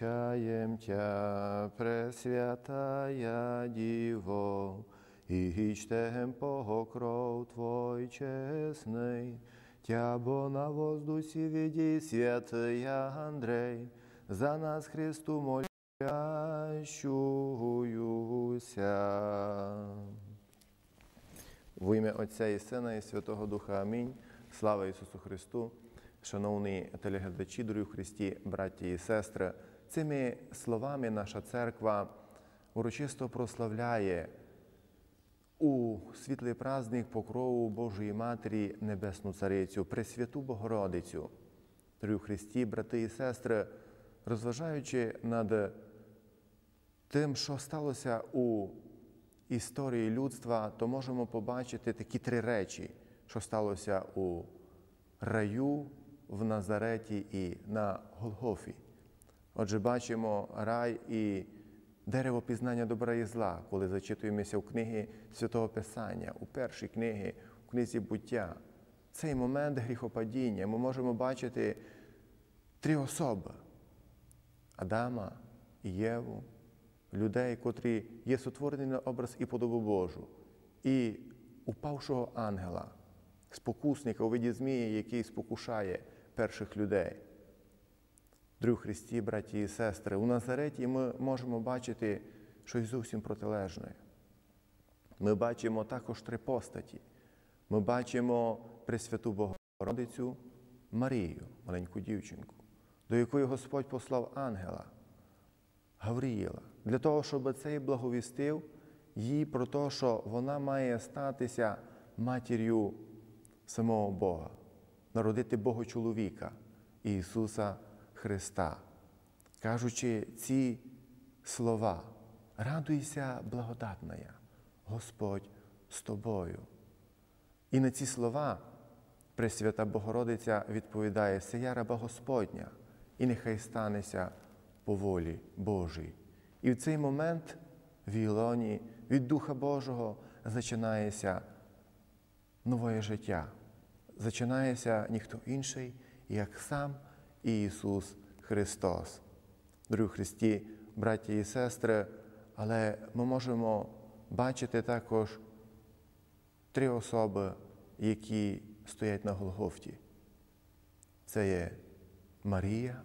величаем Тя, Пресвятая Діво, і чтем покров Твой чесний, Тя бо на воздусі відій святий Андрей, за нас Христу молящуюся. В ім'я Отця і Сина, і Святого Духа Амінь. Слава Ісусу Христу! Шановні телеглядачі, дорогі в Христі, браті і сестри, цими словами наша церква урочисто прославляє у світлий праздник покрову Божої Матері Небесну Царицю, Пресвяту Богородицю. В Христі, брати і сестри, розважаючи над тим, що сталося у історії людства, то можемо побачити такі три речі, що сталося у раю, в Назареті і на Голгофі. Отже, бачимо рай і дерево пізнання добра і зла, коли зачитуємося в книги Святого Писання, у першій книги, у книзі буття. Цей момент гріхопадіння ми можемо бачити три особи Адама Єву, людей, котрі є сотворені на образ і подобу Божу, і упавшого ангела, спокусника у виді змії, який спокушає перших людей. Друг Христі, браті і сестри, у Назареті ми можемо бачити щось зовсім протилежне. Ми бачимо також три постаті. Ми бачимо Пресвяту Богородицю Марію, маленьку дівчинку, до якої Господь послав ангела Гавріїла, для того, щоб цей благовістив їй про те, що вона має статися матір'ю самого Бога народити Бога чоловіка Ісуса Христа. Кажучи ці слова, радуйся, благодатна, Господь з тобою. І на ці слова Пресвята Богородиця відповідає Сия раба Господня, і нехай станеться по волі Божій. І в цей момент в Ілоні від Духа Божого зачинається нове життя зачинається ніхто інший, як сам Ісус Христос. Дорогі Христі, браті і сестри, але ми можемо бачити також три особи, які стоять на Голгофті. Це є Марія,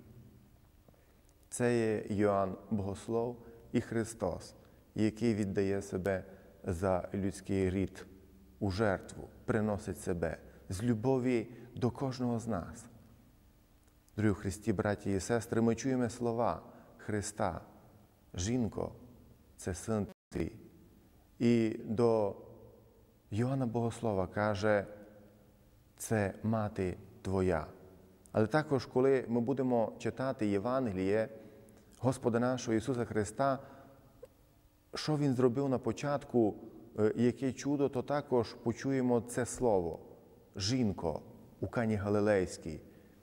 це є Йоанн Богослов і Христос, який віддає себе за людський рід у жертву, приносить себе з любові до кожного з нас. Дорогі Христі, браті і сестри, ми чуємо слова Христа, жінко, це син твій. І до Йоанна Богослова каже, це мати Твоя. Але також, коли ми будемо читати Євангеліє Господа нашого Ісуса Христа, що Він зробив на початку, е, яке чудо, то також почуємо це Слово жінко у Кані Галилейській,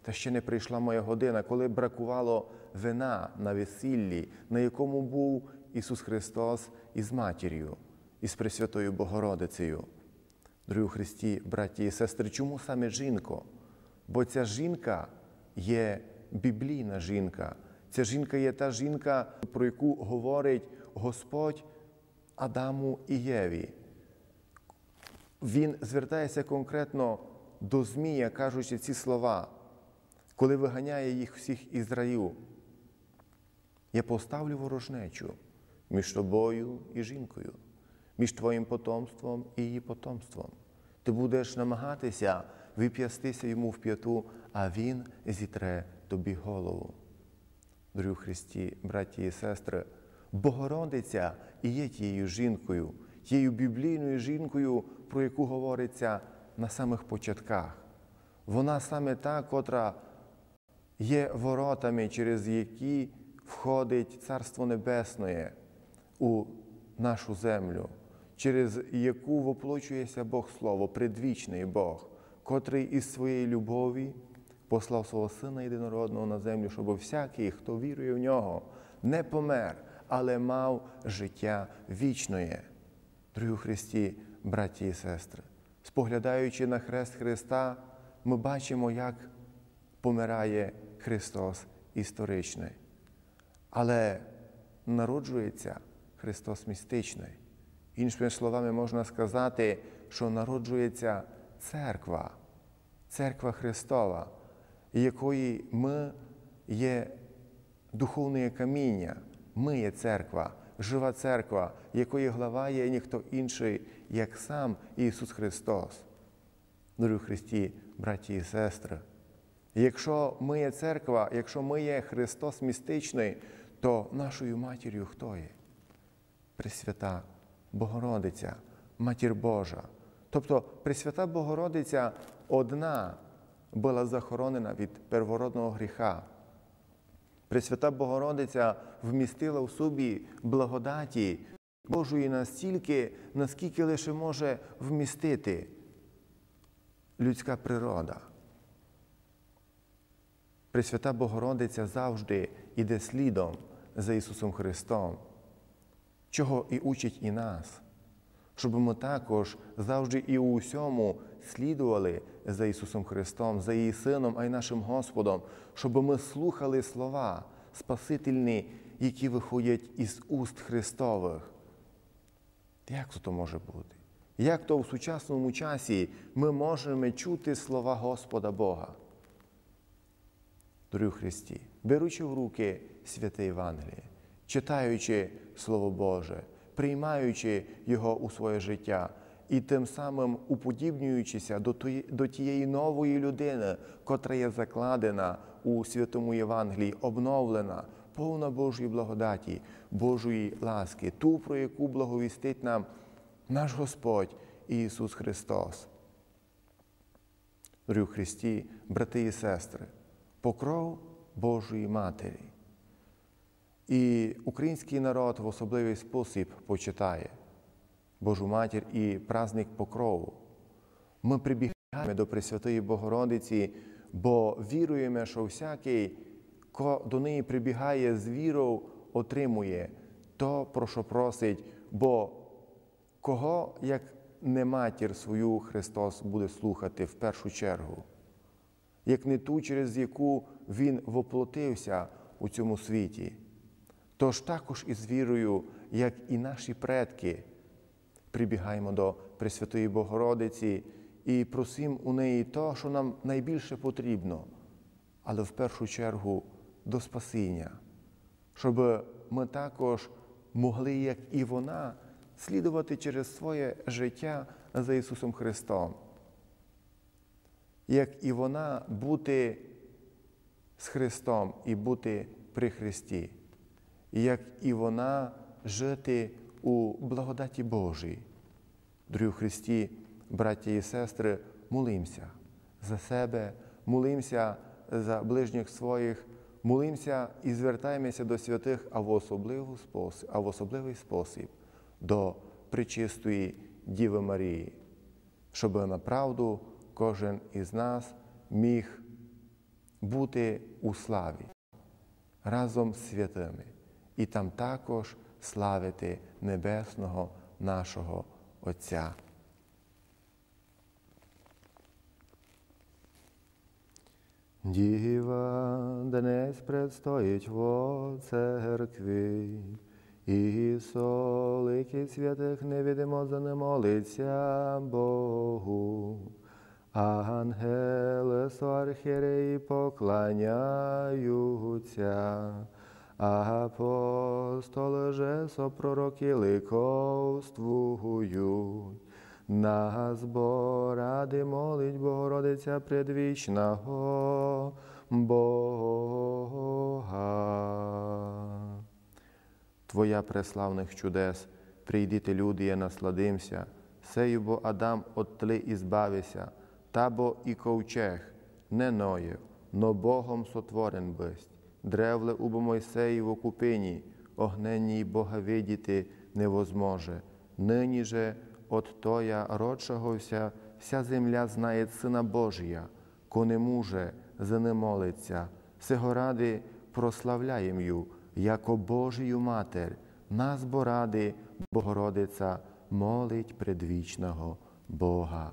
та ще не прийшла моя година, коли бракувало вина на весіллі, на якому був Ісус Христос із матір'ю, із Пресвятою Богородицею. Дорогі Христі, браті і сестри, чому саме жінко? Бо ця жінка є біблійна жінка. Ця жінка є та жінка, про яку говорить Господь Адаму і Єві він звертається конкретно до Змія, кажучи ці слова, коли виганяє їх всіх із раю. Я поставлю ворожнечу між тобою і жінкою, між твоїм потомством і її потомством. Ти будеш намагатися вип'ястися йому в п'яту, а він зітре тобі голову. Дорогу Христі, браті і сестри, Богородиця і є тією жінкою, тією біблійною жінкою, про яку говориться на самих початках. Вона саме та, котра є воротами, через які входить Царство Небесне у нашу землю, через яку воплочується Бог Слово, предвічний Бог, котрий із своєї любові послав свого Сина єдинородного на землю, щоб всякий, хто вірує в нього, не помер, але мав життя вічне. Дорогі Христі, браті і сестри, споглядаючи на хрест Христа, ми бачимо, як помирає Христос історичний. але народжується Христос містичний. Іншими словами, можна сказати, що народжується церква, церква Христова, якої ми є духовне каміння, ми є церква, жива церква, якої глава є ніхто інший, як сам Ісус Христос. Дорогі Христі, браті і сестри. Якщо ми є церква, якщо ми є Христос містичний, то нашою матір'ю хто є? Пресвята Богородиця, Матір Божа. Тобто Пресвята Богородиця одна була захоронена від первородного гріха. Пресвята Богородиця вмістила в собі благодаті Божої настільки, наскільки лише може вмістити людська природа. Пресвята Богородиця завжди йде слідом за Ісусом Христом, чого і учить і нас, щоб ми також завжди і у всьому слідували за Ісусом Христом, за її Сином, а й нашим Господом, щоб ми слухали слова Спасительні, які виходять із уст Христових. Як це може бути? Як то в сучасному часі ми можемо чути слова Господа Бога? Дорогу Христі, беручи в руки святе Євангеліє, читаючи Слово Боже, приймаючи Його у своє життя і тим самим уподібнюючися до тієї нової людини, котра є закладена у святому Євангелії, обновлена, повна Божої благодаті, Божої ласки, ту, про яку благовістить нам наш Господь Ісус Христос. Дорогі Христі, брати і сестри, покров Божої Матері. І український народ в особливий спосіб почитає Божу матір і праздник покрову. Ми прибігаємо до Пресвятої Богородиці, бо віруємо, що всякий, хто до неї прибігає з вірою, отримує то, про що просить, бо кого, як не матір свою Христос буде слухати в першу чергу, як не ту, через яку Він воплотився у цьому світі. Тож також із вірою, як і наші предки, прибігаємо до Пресвятої Богородиці і просимо у неї то, що нам найбільше потрібно, але в першу чергу до спасіння, щоб ми також могли, як і вона, слідувати через своє життя за Ісусом Христом. Як і вона бути з Христом і бути при Христі, як і вона жити у благодаті Божій. Дорогі Христі, браття і сестри, молимося за себе, молимося за ближніх своїх, молимося і звертаємося до святих, а в особливий спосіб, а в особливий спосіб до причистої Діви Марії, щоб направду кожен із нас міг бути у славі разом з святими і там також славити небесного нашого Отця. Діва днес предстоїть во церкві, і солики святих невідомо за не молиться Богу. Ангели архіреї поклоняються, апостоли же сопророки ликовствують. На зборади молить Богородиця предвічного Бога. Твоя преславних чудес, прийдіте, люди, я насладимся, сею бо Адам от тли і збавися, та бо і ковчег не ноєв, но Богом сотворен бисть, древле убо Мойсеї в окупині, огненній Бога видіти невозможе, нині же от тоя родшогося вся земля знає Сина Божія, ко не муже за не сего ради прославляєм яко Божію Матер, нас бо ради Богородиця молить предвічного Бога.